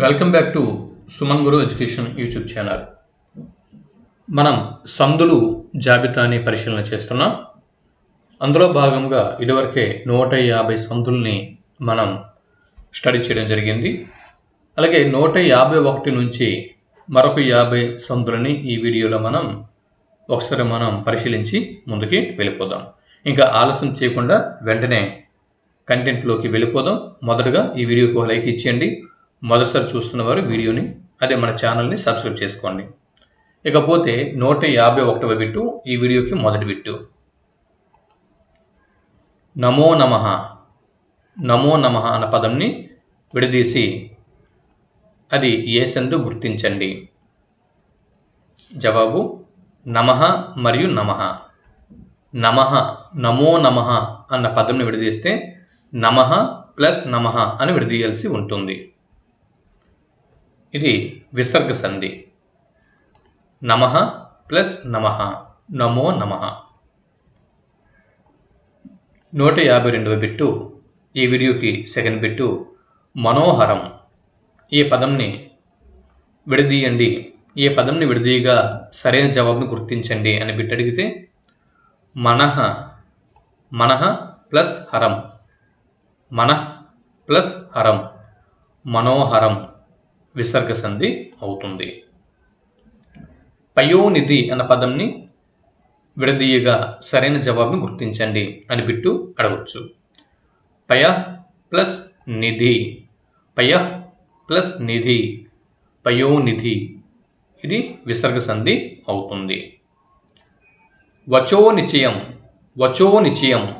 Welcome back to Suman Guru education YouTube channel మనం సందులు జాబితాని పరిశీలన చేస్తున్నాం. అందులో భాగంగా ఇదివరకే నూట యాభై సందుల్ని మనం స్టడీ చేయడం జరిగింది. అలాగే నూట యాభై ఒకటి నుంచి మరొక యాభై సందులని ఈ వీడియోలో మనం ఒకసారి మనం పరిశీలించి ముందుకి వెళ్ళిపోదాం. ఇంకా ఆలస్యం చేయకుండా వెంటనే కంటెంట్లోకి వెళ్ళిపోదాం. మొదటగా ఈ వీడియోకి లైక్ ఇచ్చేయండి. మొదటిసారి చూస్తున్న వారు వీడియోని అదే మన ఛానల్ని సబ్స్క్రైబ్ చేసుకోండి. ఇకపోతే నూట యాభై ఒకటవ బిట్టు ఈ వీడియోకి మొదటి బిట్టు. నమో నమ నమో నమ అన్న పదంని విడదీసి అది ఏ సందు గుర్తించండి. జవాబు నమః మరియు నమః. నమః నమో నమః అన్న పదంని విడదీస్తే నమః ప్లస్ నమః అని విడదీయాల్సి ఉంటుంది. ఇది విసర్గ సంధి. నమః ప్లస్ నమః. నమో నమః. నూట యాభై రెండవ బిట్టు ఈ వీడియోకి సెకండ్ బిట్టు మనోహరం. ఈ పదంని విడదీయండి. ఈ పదంని విడదీయగా సరైన జవాబును గుర్తించండి అని బిట్ అడిగితే మనహ మనః ప్లస్ హరం. మన ప్లస్ హరం. మనోహరం. విసర్గ సంధి అవుతుంది. పయోనిధి అన్న పదంని విడదీయగా సరైన జవాబును గుర్తించండి అని బిట్టు అడగచ్చు. పయ ప్లస్ నిధి. పయ ప్లస్ నిధి. పయోనిధి. ఇది విసర్గ సంధి అవుతుంది. వచో నిశ్చయం వచో నిశ్చయం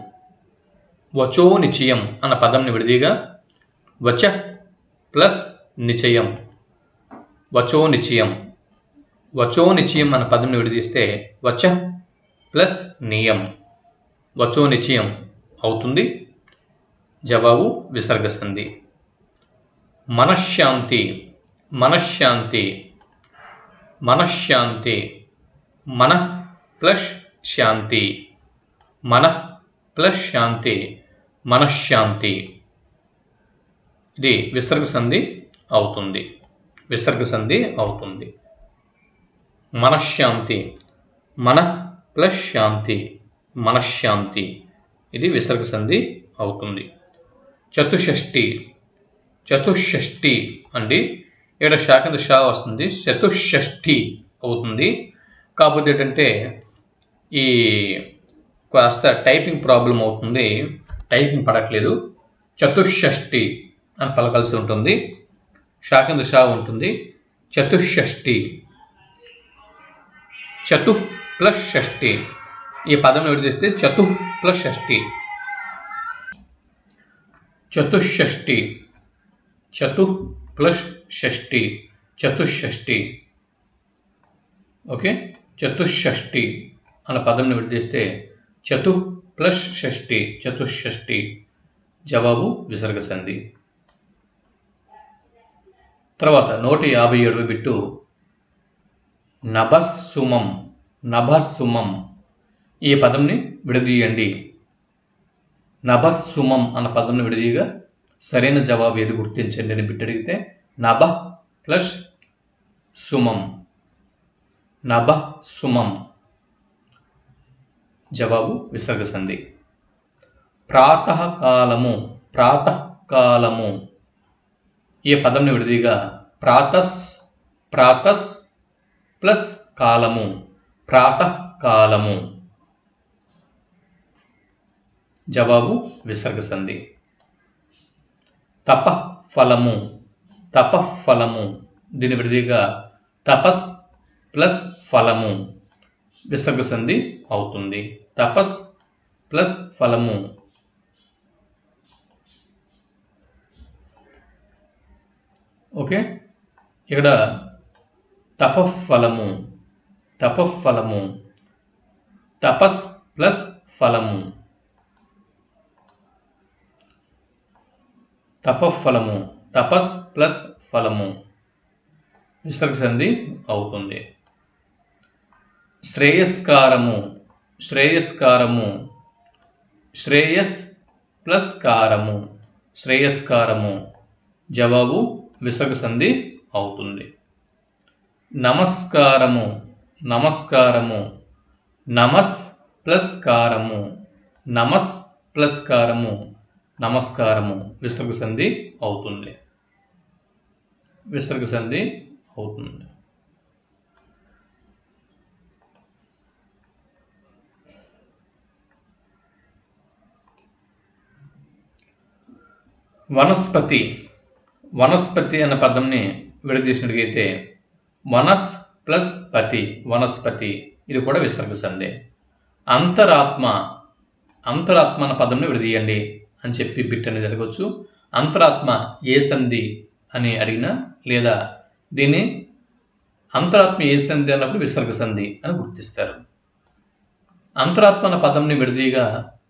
వచో నిచయం అన్న పదంని విడదీగా వచ ప్లస్ నిశ్చయం. వచో నిశ్చయం. వచో నిశ్చయం అన్న పదంని విడదీస్తే వచ ప్లస్ నియం. వచో నిశ్చయం అవుతుంది. జవాబు విసర్గ మనశ్శాంతి మనశ్శాంతి మనశ్శాంతి మన ప్లస్ శాంతి మన ప్లస్ శాంతి మనశ్శాంతి. ఇది విసర్గ సంధి. అవుతుంది. విసర్గ సంధి అవుతుంది. మనశ్శాంతి. మన ప్లస్ శాంతి. మనశ్శాంతి. ఇది విసర్గ సంధి అవుతుంది. చతుషష్ఠి. చతుషష్ఠి అండి. ఇక్కడ శాకంత షా వస్తుంది. చతుషష్ఠి అవుతుంది. కాకపోతే ఏంటంటే ఈ కాస్త టైపింగ్ ప్రాబ్లం అవుతుంది. టైపింగ్ పడట్లేదు. చతుషష్ఠి అని పలకాల్సి ఉంటుంది. శాకంత షా ఉంటుంది. చతుషష్ఠి చతు ప్లస్ షష్ఠి. ఈ పదం విడదీస్తే చతు ప్లస్ షష్ఠి. చతుషష్ఠి చతు ప్లస్ షష్ఠి. చతుషష్ఠి ఓకే? చతుషష్ఠి అన్న పదంని విడదీస్తే చతు ప్లస్ షష్ఠి. చతుషష్ఠి జవాబు విసర్గ సంధి. తర్వాత నూట యాభై ఏడవ బిట్టు నభస్సుమం నభస్సుమం. ఈ పదంని విడదీయండి. నభస్సుమం అన్న పదంను విడదీయగా సరైన జవాబు ఏది గుర్తించండి అని బిట్టు అడిగితే నభ ప్లస్ సుమం. నభ సుమం జవాబు విసర్గ సంధి. ప్రాతకాలము ప్రాతకాలము. ఈ పదంని విడదీగా ప్రాతస్ ప్రాతస్ ప్లస్ కాలము ప్రాతకాలము జవాబు విసర్గ సంధి. తప ఫలము దీని విడిదిగా తపస్ ప్లస్ ఫలము విసర్గ సంధి అవుతుంది. తపస్ ప్లస్ ఫలము. ఓకే? ఇక్కడ తపఫలము తపఫలము తపస్ ప్లస్ ఫలము. తపఫలము తపస్ ప్లస్ ఫలము. విసర్గ సంధి అవుతుంది. శ్రేయస్కారము శ్రేయస్కారము శ్రేయస్ ప్లస్ కారము శ్రేయస్కారము. జవాబు విసర్గ సంధి అవుతుంది. నమస్కారము నమస్కారము. నమస్ ప్లస్ కారము. నమస్ ప్లస్ కారము. నమస్కారము. విసర్గ సంధి అవుతుంది. విసర్గ సంధి అవుతుంది. వనస్పతి వనస్పతి అన్న పదంని విడదీసినట్టుగైతే వనస్ ప్లస్ పతి వనస్పతి ఇది కూడా విసర్గ సంధి అంతరాత్మ అంతరాత్మ అన్న పదంని విడదీయండి అని చెప్పి బిట్ అనేది జరగవచ్చు అంతరాత్మ ఏ సంధి అని అడిగినా లేదా దీన్ని అంతరాత్మ ఏ సంధి అన్నప్పుడు విసర్గ సంధి అని గుర్తిస్తారు. అంతరాత్మ అన్న పదంని విడదీగా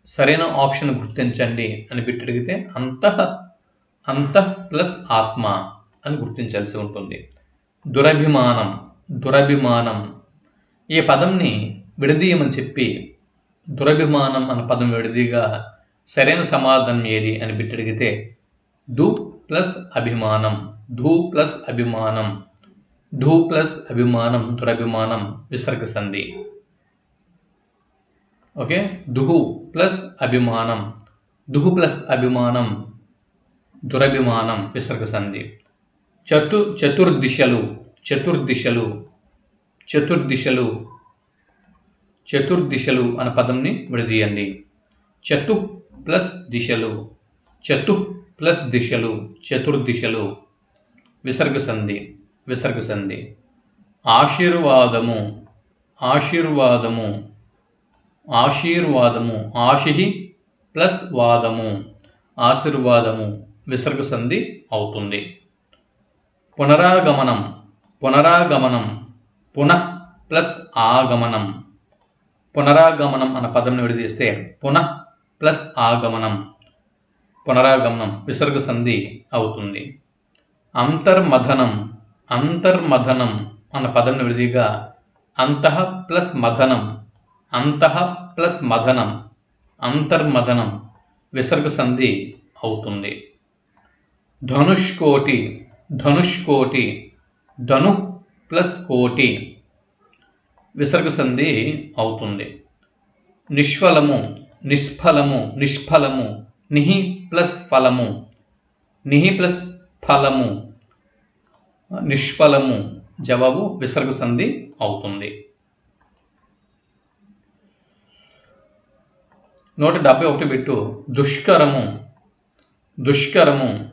సరైన ఆప్షన్ గుర్తించండి అని బిట్ అడిగితే అంతః అంతః ప్లస్ ఆత్మ అని గుర్తించాల్సి ఉంటుంది. దురభిమానం దురభిమానం. ఈ పదంని విడదీయమని చెప్పి దురభిమానం అన్న పదం విడదీగా సరైన సమాధానం ఏది అని బిట్టడిగితే ధూ ప్లస్ అభిమానం ధూ ప్లస్ అభిమానం ధూ ప్లస్ అభిమానం దురభిమానం విసర్గ సంధి. ఓకే? దుహు ప్లస్ అభిమానం దుహు ప్లస్ అభిమానం దురభిమానం విసర్గ సంధి. చతు చతుర్దిశలు చతుర్దిశలు చతుర్దిశలు చతుర్దిశలు అనే పదంని విడదీయండి. చతు ప్లస్ దిశలు చతు ప్లస్ దిశలు చతుర్దిశలు విసర్గ సంధి విసర్గ సంధి. ఆశీర్వాదము ఆశీర్వాదము ఆశీర్వాదము ఆశి ప్లస్ వాదము ఆశీర్వాదము. విసర్గ సంధి అవుతుంది. పునరాగమనం పునరాగమనం పునః ప్లస్ ఆగమనం. పునరాగమనం అన్న పదంను విడదీస్తే పునః ప్లస్ ఆగమనం పునరాగమనం విసర్గ సంధి అవుతుంది. అంతర్మథనం అంతర్మథనం అన్న పదంను విడిదిగా అంతః ప్లస్ మథనం అంతః ప్లస్ మథనం అంతర్మథనం విసర్గ సంధి అవుతుంది. ధనుష్కోటి ధనుష్కోటి ధను ప్లస్ కోటి విసర్గ సంధి అవుతుంది. నిష్ఫలము నిష్ఫలము నిష్ఫలము నిహి ప్లస్ ఫలము నిహి ప్లస్ ఫలము నిష్ఫలము జవాబు విసర్గ సంధి అవుతుంది. నూట డెబ్బై ఒకటి బిట్టు దుష్కరము దుష్కరము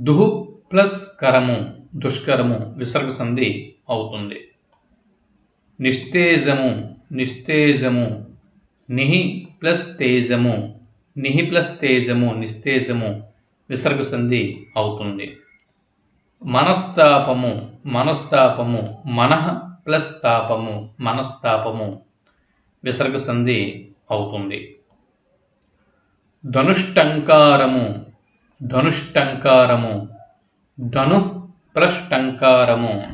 దుహు ప్లస్ కరము దుష్కరము విసర్గ సంధి అవుతుంది. నిస్తేజము నిస్తేజము నిహి ప్లస్ తేజము నిహి ప్లస్ తేజము నిస్తేజము విసర్గ సంధి అవుతుంది. మనస్తాపము మనస్తాపము మనః ప్లస్ తాపము మనస్తాపము విసర్గ సంధి అవుతుంది. ధనుష్టంకారము ధనుష్టంకారము. ధను ప్లస్ టంకారము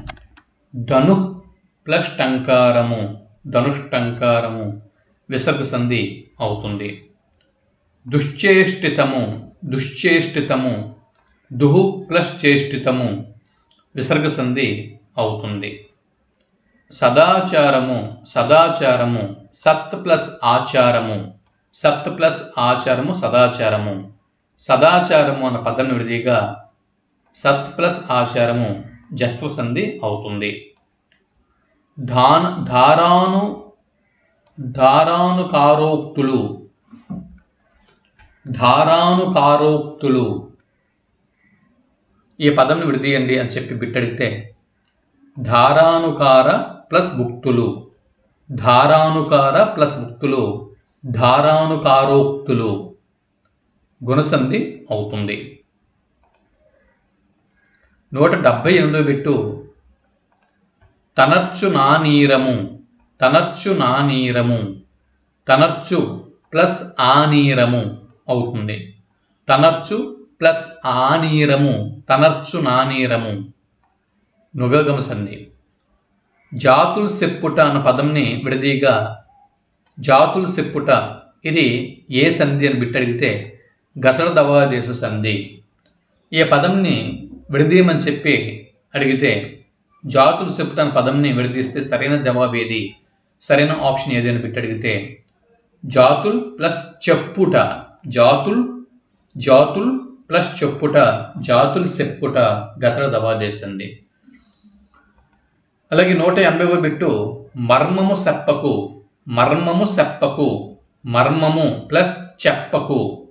ధను ప్లస్ టంకారము ధనుష్టంకారము. విసర్గ సంధి అవుతుంది. దుశ్చేష్టితము. దుశ్చేష్టితము. దుహు ప్లస్ చేష్టితము విసర్గ సంధి అవుతుంది. సదాచారము. సదాచారము. సత్ ప్లస్ ఆచారము. సత్ ప్లస్ ఆచారము సదాచారము. సదాచారము అన్న పదం విడిదిగా సత్ ప్లస్ ఆచారము జస్వ సంధి అవుతుంది. ధాన ధారాను ధారానుకారోక్తులు ధారానుకారోక్తులు. ఈ పదంను విడదీయండి అని చెప్పి బిట్టడిగితే ధారానుకార ప్లస్ భుక్తులు ధారానుకార ప్లస్ భుక్తులు ధారానుకారోక్తులు. గుణసంధి అవుతుంది. నూట డెబ్భై ఎనిమిదో బిట్టు తనర్చు నానీరము తనర్చు నానీరము తనర్చు ప్లస్ ఆనీరము అవుతుంది. తనర్చు ప్లస్ ఆనీరము తనర్చు నానీరము నుగగమ సంధి. జాతులు సెప్పుట అన్న పదంని విడదీగా జాతులు సెప్పుట ఇది ఏ సంధి అని బిట్టడిగితే గసడదవాదేశ సంధి. ఈ పదంని విడదీయమని చెప్పి అడిగితే జాతులు చెప్పుతాను పదంని విడదీస్తే సరైన జవాబు ఏది? సరైన ఆప్షన్ ఏది అని పెట్టి అడిగితే జాతుల్ ప్లస్ చెప్పుట జాతుల్ జాతుల్ ప్లస్ చెప్పుట జాతులు చెప్పుట గసర దవాదేశంది అలాగే నూట ఎనభైవ బిట్టు మర్మము సెప్పకు మర్మము సెప్పకు మర్మము ప్లస్ చెప్పకు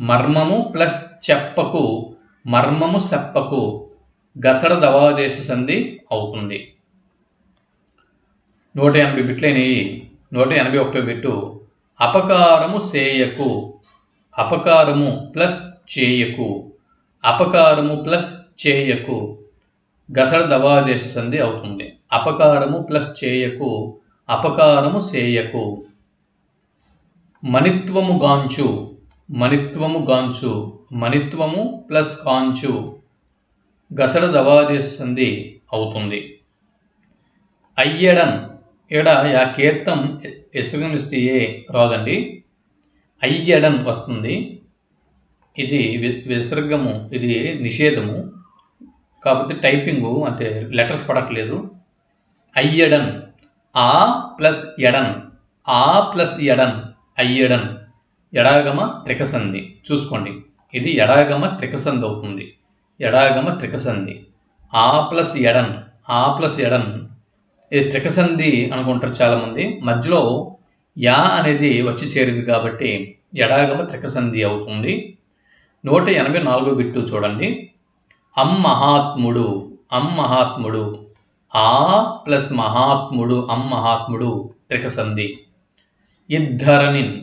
మర్మము ప్లస్ చెప్పకు మర్మము సెప్పకు గసర దవాదేశ సంధి అవుతుంది. నూట ఎనభై బిట్లైనవి నూట ఎనభై ఒకటో బిట్టు అపకారము సేయకు అపకారము ప్లస్ చేయకు అపకారము ప్లస్ చేయకు గసర దవాదేశ సంధి అవుతుంది. అపకారము ప్లస్ చేయకు అపకారము సేయకు. మణిత్వము గాంచు మణిత్వము గాంచు. మణిత్వము ప్లస్ కాంచు. గసడ దవాదేశ సంధి అవుతుంది. అయ్యడన్ ఎడ యా కీర్తం విసర్గమిస్తే రాదండి. అయ్యడన్ వస్తుంది. ఇది వి- విసర్గము. ఇది నిషేధము. కాకపోతే టైపింగు అంటే లెటర్స్ పడట్లేదు. అయ్యడన్ ఆ ప్లస్ ఎడన్ ఆ ప్లస్ ఎడన్ అయ్యడన్ ఎడాగమ త్రికసంధి. చూసుకోండి. ఇది ఎడాగమ త్రికసంధి అవుతుంది. ఎడాగమ త్రికసంధి. ఆ ప్లస్ ఎడన్ ఆ ప్లస్ ఎడన్ ఇది త్రికసంధి అనుకుంటారు చాలామంది. మధ్యలో యా అనేది వచ్చి చేరింది కాబట్టి ఎడాగమ త్రికసంధి అవుతుంది. నూట ఎనభై నాలుగో బిట్టు చూడండి. అం మహాత్ముడు అం మహాత్ముడు ఆ ప్లస్ మహాత్ముడు అం మహాత్ముడు త్రికసంధి. ఇద్ధరనిన్.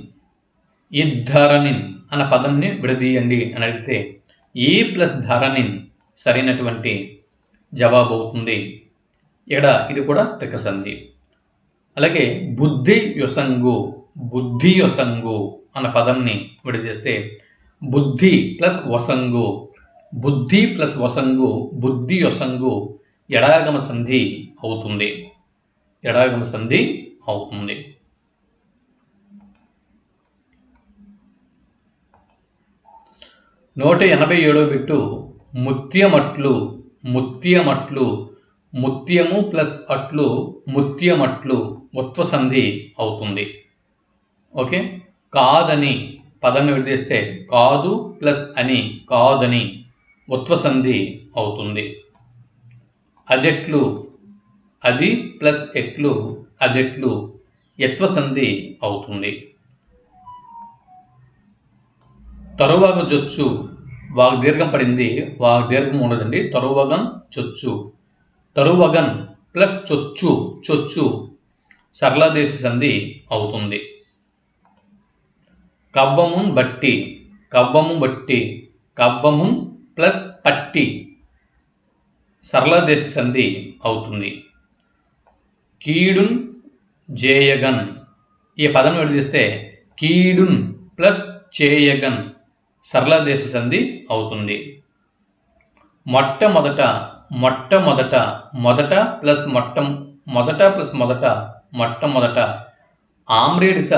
ధారనిన్ అన్న పదంని విడదీయండి అని అడిగితే ఈ ప్లస్ ధరనిన్ సరైనటువంటి జవాబు అవుతుంది? ఇక్కడ ఇది కూడా త్రికసంధి అలాగే బుద్ధి యొసంగు బుద్ధి యొసంగు అన్న పదంని విడదీస్తే బుద్ధి ప్లస్ వసంగు బుద్ధి ప్లస్ వసంగు బుద్ధి యొసంగు ఎడాగమ సంధి అవుతుంది. ఎడాగమ సంధి అవుతుంది. నూట ఎనభై ఏడో బిట్టు ముత్యమట్లు ముత్యమట్లు ముత్యము ప్లస్ అట్లు ముత్యమట్లు ఉత్వసంధి అవుతుంది. ఓకే? కాదని పదం విడదీస్తే కాదు ప్లస్ అని కాదని ఉత్వ సంధి అవుతుంది. అదెట్లు అది ప్లస్ ఎట్లు అదెట్లు యత్వ సంధి అవుతుంది. తరువాగ జొచ్చు. వాగ్ దీర్ఘం పడింది. వాగ్ దీర్ఘం ఉండదండి. తరువగన్ చొచ్చు తరువగన్ ప్లస్ చొచ్చు. చొచ్చు. సరళదేశ సంధి అవుతుంది. కవ్వమున్ బట్టి. కవ్వము బట్టి. కవ్వమున్ ప్లస్ పట్టి. సరళదేశ సంధి అవుతుంది. కీడున్ జేయగన్. ఈ పదం విడదీస్తే కీడున్ ప్లస్ చేయగన్. సరళదేశ సంధి అవుతుంది. మొట్టమొదట మొట్టమొదట మొదట ప్లస్ మొట్ట మొదట ప్లస్ మొదట మొట్టమొదట ఆమ్రేడిత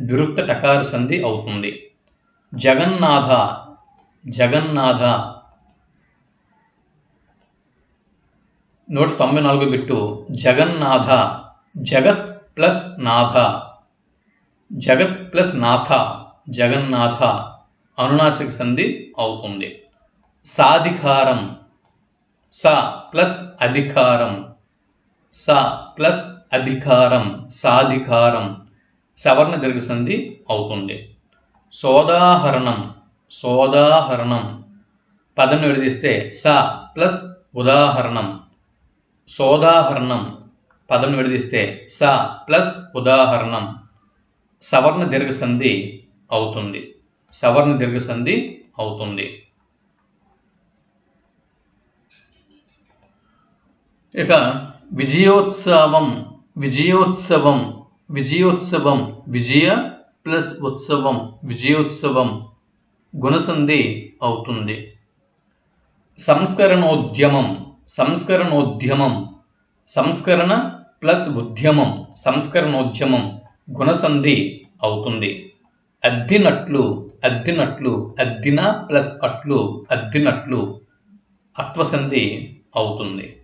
దురుక్త టకార సంధి అవుతుంది. జగన్నాథ జగన్నాథ. నూట తొంభై నాలుగు బిట్టు జగన్నాథ జగత్ ప్లస్ నాథ జగత్ ప్లస్ నాథ జగన్నాథ. అనునాసిక సంధి అవుతుంది. సాధికారం. స ప్లస్ అధికారం. స ప్లస్ అధికారం. సాధికారం. సవర్ణ దీర్ఘ సంధి అవుతుంది. సోదాహరణం. సోదాహరణం. పదం విడదీస్తే స ప్లస్ ఉదాహరణం. సోదాహరణం. పదం విడదీస్తే స ప్లస్ ఉదాహరణం. సవర్ణ దీర్ఘ సంధి అవుతుంది. సవర్ణ దీర్ఘసంధి అవుతుంది. ఇక విజయోత్సవం విజయోత్సవం విజయోత్సవం విజయ ప్లస్ ఉత్సవం విజయోత్సవం గుణసంధి అవుతుంది. సంస్కరణోద్యమం సంస్కరణోద్యమం సంస్కరణ ప్లస్ ఉద్యమం సంస్కరణోద్యమం గుణసంధి అవుతుంది. అద్దినట్లు అద్దినట్లు అద్దిన ప్లస్ అట్లు అద్దినట్లు అత్వసంధి అవుతుంది.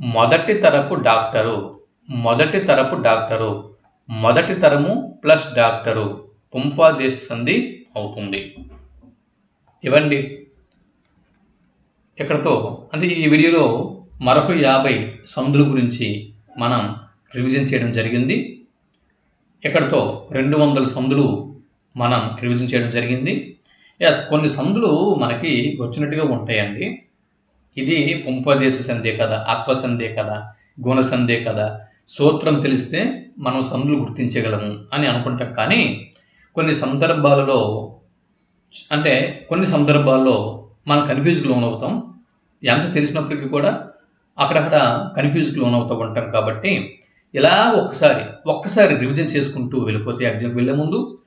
మొదటి తరపు డాక్టరు మొదటి తరపు డాక్టరు మొదటి తరము ప్లస్ డాక్టరు పుంఫాదేశ సంధి అవుతుంది. ఇవ్వండి. ఇక్కడతో అంటే ఈ వీడియోలో మరొక యాభై సంధుల గురించి మనం రివిజన్ చేయడం జరిగింది. ఇక్కడతో రెండు వందల సందులు మనం రివిజన్ చేయడం జరిగింది. ఎస్ కొన్ని సందులు మనకి వచ్చినట్టుగా ఉంటాయండి. ఇది పుంపదేశ సందే కదా ఆత్మసందే కదా గుణ గుణసందే కదా. సూత్రం తెలిస్తే మనం సందులు గుర్తించగలము అని అనుకుంటాం. కానీ కొన్ని సందర్భాలలో అంటే కొన్ని సందర్భాల్లో మనం కన్ఫ్యూజ్కి లోన్ అవుతాం. ఎంత తెలిసినప్పటికీ కూడా అక్కడక్కడ కన్ఫ్యూజ్కి లోన్ అవుతూ ఉంటాం కాబట్టి ఇలా ఒక్కసారి ఒక్కసారి రివిజన్ చేసుకుంటూ వెళ్ళిపోతే ఎగ్జామ్కి వెళ్ళే ముందు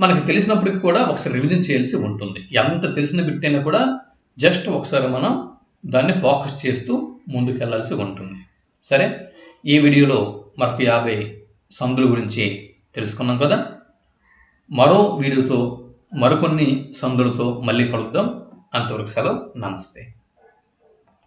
మనకి తెలిసినప్పటికీ కూడా ఒకసారి రివిజన్ చేయాల్సి ఉంటుంది. ఎంత తెలిసిన బిట్ అయినా కూడా జస్ట్ ఒకసారి మనం దాన్ని ఫోకస్ చేస్తూ ముందుకెళ్ళాల్సి ఉంటుంది. సరే? ఈ వీడియోలో మనకు యాభై సందుల గురించి తెలుసుకున్నాం కదా? మరో వీడియోతో మరికొన్ని సందులతో మళ్ళీ కలుద్దాం. అంతవరకు సెలవు. నమస్తే.